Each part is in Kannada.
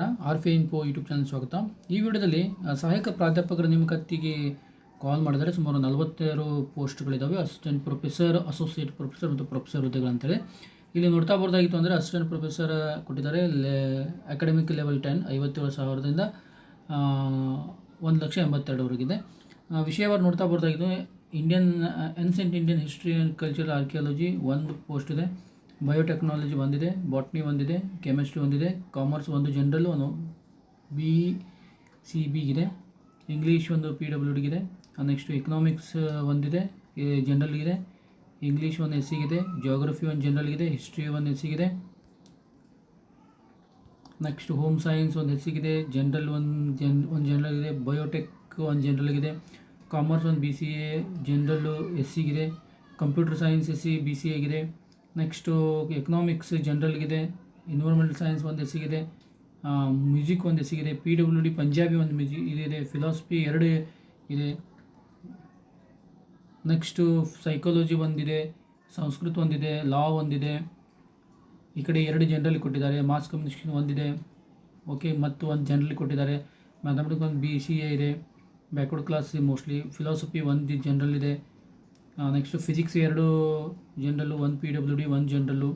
R fi info YouTube channel ಸ್ವಾಗತ. ಈ ವಿಡಿಯೋದಲ್ಲಿ ಸಹಾಯಕ ಪ್ರಾಧ್ಯಾಪಕರ ನೇಮಕಾತಿಗೆ ಕಾಲ್ ಮಾಡಿದರೆ ಸುಮಾರು ನಲವತ್ತಾರು ಪೋಸ್ಟ್ಗಳಿದ್ದಾವೆ ಅಸಿಸ್ಟೆಂಟ್ ಪ್ರೊಫೆಸರ್ ಅಸೋಸಿಯೇಟ್ ಪ್ರೊಫೆಸರ್ ಮತ್ತು ಪ್ರೊಫೆಸರ್ ಹುದ್ದೆಗಳಂತೇಳಿ ಇಲ್ಲಿ ನೋಡ್ತಾ ಬರೋದಾಗಿತ್ತು ಅಂದರೆ ಅಸಿಸ್ಟೆಂಟ್ ಪ್ರೊಫೆಸರ್ ಕೊಟ್ಟಿದ್ದಾರೆ. ಲೆ ಅಕಾಡೆಮಿಕ್ ಲೆವೆಲ್ ಟೆನ್ ಐವತ್ತೇಳು ಸಾವಿರದಿಂದ ಒಂದು ಲಕ್ಷ ಎಂಬತ್ತೆರಡುವರೆಗಿದೆ ವಿಷಯವಾರು ನೋಡ್ತಾ ಬರೋದಾಗಿತ್ತು Indian ancient Indian history and cultural archaeology ಒಂದು ಪೋಸ್ಟ್ ಇದೆ. ಬಯೋಟೆಕ್ನಾಲಜಿ ಒಂದಿದೆ ಬಾಟ್ನಿ ಒಂದಿದೆ ಕೆಮಿಸ್ಟ್ರಿ ಒಂದಿದೆ ಕಾಮರ್ಸ್ ಒಂದು ಜನರಲ್ ಒಂದು ಬಿ ಸಿ ಬಿಗಿದೆ ಇಂಗ್ಲೀಷ್ ಒಂದು ಪಿ ಡಬ್ಲ್ಯೂ ಡಿಗಿದೆ ನೆಕ್ಸ್ಟ್ ಎಕನಾಮಿಕ್ಸ್ ಒಂದಿದೆ ಜನರಲ್ಗಿದೆ ಇಂಗ್ಲೀಷ್ ಒಂದು ಎಸ್ ಸಿಗಿದೆ ಜೋಗ್ರಫಿ ಒಂದು ಜನರಲ್ಗಿದೆ ಹಿಸ್ಟ್ರಿ ಒಂದು ಎಸ್ ಸಿಗಿದೆ ನೆಕ್ಸ್ಟ್ ಹೋಮ್ ಸೈನ್ಸ್ ಒಂದು ಹೆಚ್ಚಿಗಿದೆ ಜನರಲ್ ಒಂದು ಜನ್ ಒಂದು ಜನರಲ್ ಇದೆ ಬಯೋಟೆಕ್ ಒಂದು ಜನರಲ್ ಇದೆ. ಕಾಮರ್ಸ್ ಒಂದು B C A general S ಸಿಗಿದೆ computer science S C B C ಎಗಿದೆ next economics ಜನ್ರಲ್ಗಿದೆ ಎನ್ವಿರಾನ್ಮೆಂಟಲ್ ಸೈನ್ಸ್ ಒಂದು ಎಸಿಗಿದೆ ಮ್ಯೂಸಿಕ್ ಒಂದು ಎಸಿಗಿದೆ ಸಿಗಿದೆ ಪಿ ಡಬ್ಲ್ಯೂ ಡಿ ಪಂಜಾಬಿ ಒಂದು ಮ್ಯೂಸಿಕ್ ಇದಿದೆ ಫಿಲಾಸಫಿ ಎರಡು ಇದೆ. ನೆಕ್ಸ್ಟು ಸೈಕಾಲಜಿ ಒಂದಿದೆ, ಸಂಸ್ಕೃತ ಒಂದಿದೆ ಲಾ ಒಂದಿದೆ. ಈ ಕಡೆ ಎರಡು ಜನರಲ್ ಕೊಟ್ಟಿದ್ದಾರೆ ಮಾಸ್ ಕಮ್ಯುನಿಕೇಷನ್ ಒಂದಿದೆ. ಓಕೆ ಮತ್ತು ಒಂದು ಜನರಲ್ ಕೊಟ್ಟಿದ್ದಾರೆ. ಮ್ಯಾಥಮೆಟಿಕ್ಸ್ ಒಂದು ಬಿ ಸಿ ಎ ಇದೆ. ಬ್ಯಾಕ್ವರ್ಡ್ ಕ್ಲಾಸ್ ಮೋಸ್ಟ್ಲಿ ಫಿಲಾಸಫಿ ಒಂದು ಜನರಲ್ ಇದೆ. ನೆಕ್ಸ್ಟು ಫಿಸಿಕ್ಸ್ ಎರಡು ಜನರಲ್ಲು one P W D one ಜನರಲ್ಲು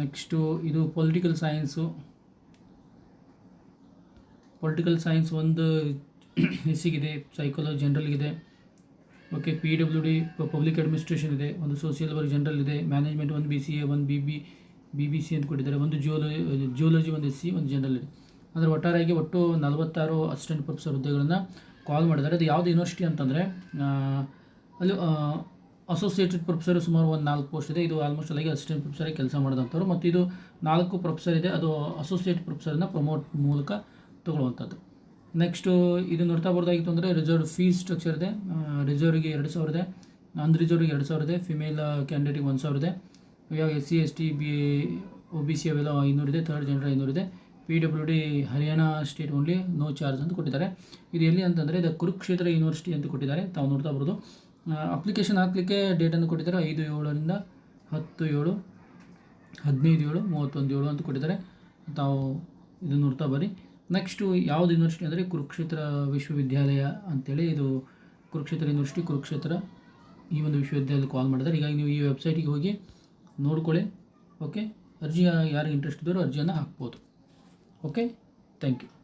ನೆಕ್ಸ್ಟು ಇದು ಪೊಲಿಟಿಕಲ್ ಸೈನ್ಸು ಪೊಲಿಟಿಕಲ್ ಸೈನ್ಸ್ ಒಂದು ಎಸ್ಸಿಗಿದೆ psychology ಜನರಲ್ಗಿದೆ okay P W D public administration ಇದೆ. ಒಂದು ಸೋಷಿಯಲ್ ವರ್ಕ್ ಜನರಲ್ ಇದೆ. ಮ್ಯಾನೇಜ್ಮೆಂಟ್ ಒಂದು ಬಿ ಸಿ ಎ ಒಂದು B B B B C ಅಂತ ಕೊಟ್ಟಿದ್ದಾರೆ. ಒಂದು ಜಿಯೋಲಜಿ ಜಿಯೋಲಜಿ ಒಂದು ಎಸ್ ಸಿ ಒಂದು ಜನರಲ್ ಇದೆ. ಅಂದರೆ ಒಟ್ಟಾರೆಯಾಗಿ ಒಟ್ಟು ನಲವತ್ತಾರು ಅಸಿಸ್ಟೆಂಟ್ ಪ್ರೊಫೆಸರ್ ಹುದ್ದೆಗಳನ್ನು ಕಾಲ್ ಮಾಡಿದ್ದಾರೆ. ಅದು ಯಾವುದು ಯೂನಿವರ್ಸಿಟಿ ಅಂತಂದರೆ ಅಲ್ಲಿ ಅಸೋಸಿಯೇಟೆಡ್ ಪ್ರೊಫೆಸರ್ ಸುಮಾರು ಒಂದು ನಾಲ್ಕು ಪೋಸ್ಟ್ ಇದೆ. ಇದು ಆಲ್ಮೋಸ್ಟ್ ಅಲ್ಲಿಗೆ ಅಸಿಸ್ಟೆಂಟ್ ಪ್ರೊಫೆಸರ್ ಕೆಲಸ ಮಾಡಿದಂಥವ್ರು. ಮತ್ತು ಇದು ನಾಲ್ಕು ಪ್ರೊಫೆಸರ್ ಇದೆ. ಅದು ಅಸೋಸಿಯೇಟ್ ಪ್ರೊಫೆಸರ್ನ ಪ್ರಮೋಟ್ ಮೂಲಕ ತಗೊಳ್ಳುವಂಥದ್ದು. ನೆಕ್ಸ್ಟು ಇದು ನೋಡ್ತಾ ಬರೋದಾಗಿತ್ತು ಅಂದರೆ ರಿಸರ್ವ್ ಫೀಸ್ ಸ್ಟ್ರಕ್ಚರ್ ಇದೆ. ರಿಸರ್ವ್ಗೆ ಎರಡು ಸಾವಿರ ಇದೆ. ಅನ್ ರಿಸರ್ವ್ಗೆ ಎರಡು ಸಾವಿರ ಇದೆ. ಫಿಮೇಲ್ ಕ್ಯಾಂಡಿಡೇಟಿಗೆ ಒಂದು ಸಾವಿರ ಇದೆ. ಇವಾಗ S C S T B O B C ಅವೆಲ್ಲ ಐನೂರಿದೆ third general ಐನೂರಿದೆ P W D Haryana state only no charge ಅಂತ ಕೊಟ್ಟಿದ್ದಾರೆ. ಇದು ಎಲ್ಲಿ ಅಂತಂದರೆ, ಇದು ಕುರುಕ್ಷೇತ್ರ ಯೂನಿವರ್ಸಿಟಿ ಅಂತ ಕೊಟ್ಟಿದ್ದಾರೆ. ತಾವು ನೋಡ್ತಾ ಬರ್ಬೋದು ಅಪ್ಲಿಕೇಶನ್ ಹಾಕಲಿಕ್ಕೆ ಡೇಟನ್ನು ಕೊಟ್ಟಿದ್ದಾರೆ. ಐದು ಏಳರಿಂದ ಹತ್ತು, ಏಳು, ಹದಿನೈದು, ಏಳು, ಮೂವತ್ತೊಂದು, ಏಳು ಅಂತ ಕೊಟ್ಟಿದ್ದಾರೆ. ತಾವು ಇದು ನೋಡ್ತಾ ಬರ್ರಿ ನೆಕ್ಸ್ಟು ಯಾವುದು ಯೂನಿವರ್ಸಿಟಿ ಅಂದರೆ ಕುರುಕ್ಷೇತ್ರ ವಿಶ್ವವಿದ್ಯಾಲಯ ಅಂತೇಳಿ ಇದು ಕುರುಕ್ಷೇತ್ರ ಯೂನಿವರ್ಸಿಟಿ ಕುರುಕ್ಷೇತ್ರ ಈ ಒಂದು ವಿಶ್ವವಿದ್ಯಾಲಯಕ್ಕೆ ಕಾಲ್ ಮಾಡಿದ್ದಾರೆ. ಹೀಗಾಗಿ ನೀವು ಈ ವೆಬ್ಸೈಟಿಗೆ ಹೋಗಿ ನೋಡ್ಕೊಳ್ಳಿ. ಓಕೆ ಅರ್ಜಿ ಯಾರಿಗೆ ಇಂಟ್ರೆಸ್ಟ್ ಇದ್ದಾರೋ ಅರ್ಜಿಯನ್ನು ಹಾಕ್ಬೋದು. Okay thank you